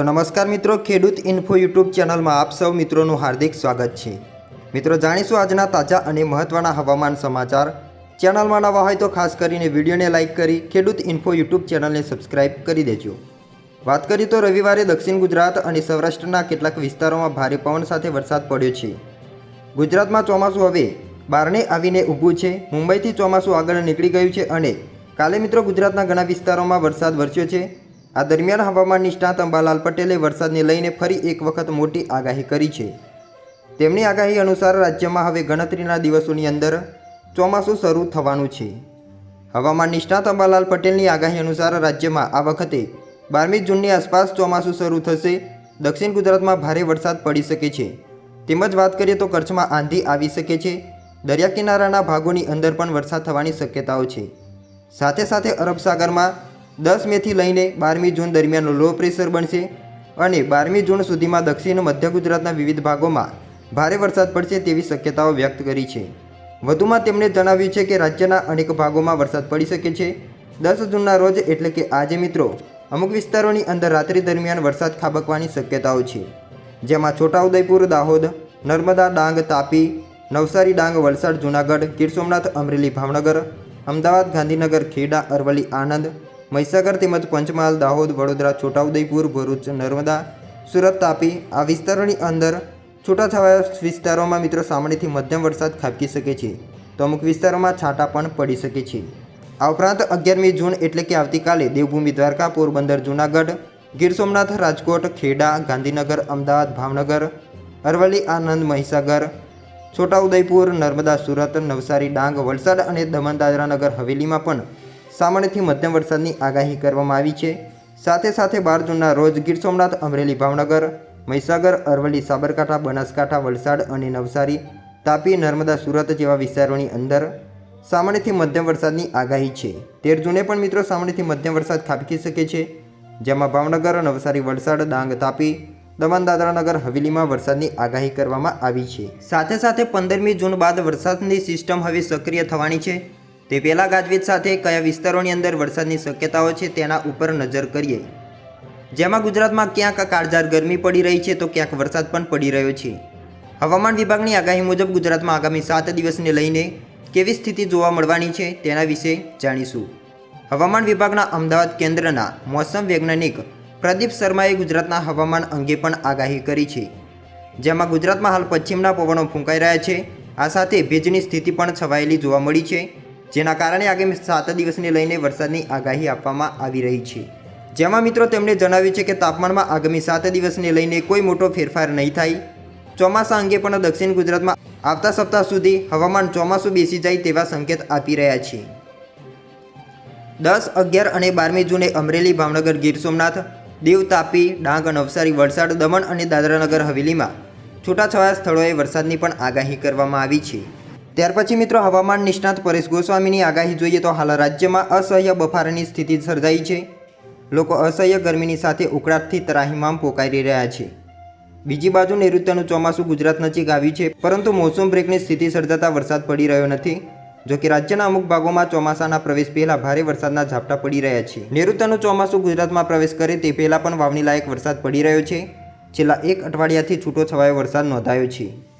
તો નમસ્કાર મિત્રો, ખેડૂત ઇન્ફો યુટ્યુબ ચેનલમાં આપ સૌ મિત્રોનું હાર્દિક સ્વાગત છે. મિત્રો, જાણીશું આજના તાજા અને મહત્ત્વના હવામાન સમાચાર. ચેનલમાં નવા હોય તો ખાસ કરીને વિડીયોને લાઇક કરી, ખેડૂત ઇન્ફો યુટ્યુબ ચેનલને સબસ્ક્રાઇબ કરી દેજો. વાત કરીએ તો રવિવારે દક્ષિણ ગુજરાત અને સૌરાષ્ટ્રના કેટલાક વિસ્તારોમાં ભારે પવન સાથે વરસાદ પડ્યો છે. ગુજરાતમાં ચોમાસું હવે બારણે આવીને ઊભું છે. મુંબઈથી ચોમાસું આગળ નીકળી ગયું છે અને કાલે મિત્રો ગુજરાતના ઘણા વિસ્તારોમાં વરસાદ વરસ્યો છે. આ દરમિયાન હવામાન નિષ્ણાત અંબાલાલ પટેલે વરસાદને લઈને ફરી એક વખત મોટી આગાહી કરી છે. તેમની આગાહી અનુસાર રાજ્યમાં હવે ગણતરીના દિવસોની અંદર ચોમાસું શરૂ થવાનું છે. હવામાન નિષ્ણાત અંબાલાલ પટેલની આગાહી અનુસાર રાજ્યમાં આ વખતે બારમી જૂનની આસપાસ ચોમાસું શરૂ થશે. દક્ષિણ ગુજરાતમાં ભારે વરસાદ પડી શકે છે. તેમજ વાત કરીએ તો કચ્છમાં આંધી આવી શકે છે. દરિયા કિનારાના ભાગોની અંદર પણ વરસાદ થવાની શક્યતાઓ છે. સાથે સાથે અરબ સાગરમાં દસ મેથી લઈને બારમી જૂન દરમિયાન લો પ્રેશર બનશે અને બારમી જૂન સુધીમાં દક્ષિણ મધ્ય ગુજરાતના વિવિધ ભાગોમાં ભારે વરસાદ પડશે તેવી શક્યતાઓ વ્યક્ત કરી છે. વધુમાં તેમણે જણાવ્યું છે કે રાજ્યના અનેક ભાગોમાં વરસાદ પડી શકે છે. દસ જૂનના રોજ એટલે કે આજે મિત્રો, અમુક વિસ્તારોની અંદર રાત્રિ દરમિયાન વરસાદ ખાબકવાની શક્યતાઓ છે. જેમાં છોટાઉદેપુર, દાહોદ, નર્મદા ડાંગ, તાપી, નવસારી ડાંગ, વલસાડ, જૂનાગઢ, ગીર સોમનાથ, અમરેલી, ભાવનગર, અમદાવાદ, ગાંધીનગર, ખેડા, અરવલ્લી, આણંદ મહીસાગર તેમજ પંચમહાલ, દાહોદ, વડોદરા, છોટાઉદેપુર, ભરૂચ, નર્મદા, સુરત, તાપી આ વિસ્તારોની અંદર છૂટાછવાયા વિસ્તારોમાં મિત્રો સામાન્યથી મધ્યમ વરસાદ ખાબકી શકે છે. તો અમુક વિસ્તારોમાં છાંટા પણ પડી શકે છે. આ ઉપરાંત અગિયારમી જૂન એટલે કે આવતીકાલે દેવભૂમિ દ્વારકા, પોરબંદર, જૂનાગઢ, ગીર સોમનાથ, રાજકોટ, ખેડા, ગાંધીનગર, અમદાવાદ, ભાવનગર, અરવલ્લી આનંદ મહીસાગર, છોટાઉદેપુર, નર્મદા, સુરત, નવસારી, ડાંગ, વલસાડ અને દમણ, દાદરા નગર, હવેલીમાં પણ સામાન્યથી મધ્યમ વરસાદની આગાહી કરવામાં આવી છે. સાથે સાથે બાર જૂનના રોજ ગીર સોમનાથ, અમરેલી, ભાવનગર, મહીસાગર, અરવલ્લી, સાબરકાંઠા, બનાસકાંઠા, વલસાડ અને નવસારી, તાપી, નર્મદા, સુરત જેવા વિસ્તારોની અંદર સામાન્યથી મધ્યમ વરસાદની આગાહી છે. તેર જૂને પણ મિત્રો સામાન્યથી મધ્યમ વરસાદ ખાબકી શકે છે. જેમાં ભાવનગર, નવસારી, વલસાડ, ડાંગ, તાપી દમણ દાદરાનગર હવેલીમાં વરસાદની આગાહી કરવામાં આવી છે. સાથે સાથે પંદરમી જૂન બાદ વરસાદની સિસ્ટમ હવે સક્રિય થવાની છે. તે પહેલાં ગાજવીજ સાથે કયા વિસ્તારોની અંદર વરસાદની શક્યતાઓ છે તેના ઉપર નજર કરીએ. જેમાં ગુજરાતમાં ક્યાંક કાળઝાળ ગરમી પડી રહી છે તો ક્યાંક વરસાદ પણ પડી રહ્યો છે. હવામાન વિભાગની આગાહી મુજબ ગુજરાતમાં આગામી સાત દિવસને લઈને કેવી સ્થિતિ જોવા મળવાની છે તેના વિશે જાણીશું. હવામાન વિભાગના અમદાવાદ કેન્દ્રના મોસમ વૈજ્ઞાનિક પ્રદીપ શર્માએ ગુજરાતના હવામાન અંગે પણ આગાહી કરી છે. જેમાં ગુજરાતમાં હાલ પશ્ચિમના પવનો ફૂંકાઈ રહ્યા છે. આ સાથે ભેજની સ્થિતિ પણ છવાયેલી જોવા મળી છે. જેના કારણે આગામી સાત દિવસને લઈને વરસાદની આગાહી આપવામાં આવી રહી છે. જેમાં મિત્રો તેમણે જણાવ્યું છે કે તાપમાનમાં આગામી સાત દિવસને લઈને કોઈ મોટો ફેરફાર નહીં થાય. ચોમાસા અંગે પણ દક્ષિણ ગુજરાતમાં આવતા સપ્તાહ સુધી હવામાન ચોમાસું બેસી જાય તેવા સંકેત આપી રહ્યા છે. દસ, અગિયાર અને બારમી જૂને અમરેલી, ભાવનગર, ગીર સોમનાથ દીવ તાપી ડાંગ, નવસારી, વલસાડ, દમણ અને દાદરાનગર હવેલીમાં છૂટાછવાયા સ્થળોએ વરસાદની પણ આગાહી કરવામાં આવી છે. ત્યાર પછી મિત્રો હવામાન નિષ્ણાત પરેશ ગોસ્વામીની આગાહી જોઈએ તો હાલ રાજ્યમાં અસહ્ય બફારાની સ્થિતિ સર્જાઈ છે. લોકો અસહ્ય ગરમીની સાથે ઉકળાટથી તરાહીમામ પોકારી રહ્યા છે. બીજી બાજુ નૈઋત્યનું ચોમાસું ગુજરાત નજીક આવ્યું છે, પરંતુ મોસમ બ્રેકની સ્થિતિ સર્જાતા વરસાદ પડી રહ્યો નથી. જો કે રાજ્યના અમુક ભાગોમાં ચોમાસાના પ્રવેશ પહેલાં ભારે વરસાદના ઝાપટા પડી રહ્યા છે. નૈઋત્યનું ચોમાસું ગુજરાતમાં પ્રવેશ કરે તે પહેલાં પણ વાવણી લાયક વરસાદ પડી રહ્યો છે. છેલ્લા એક અઠવાડિયાથી છૂટો છવાયો વરસાદ નોંધાયો છે.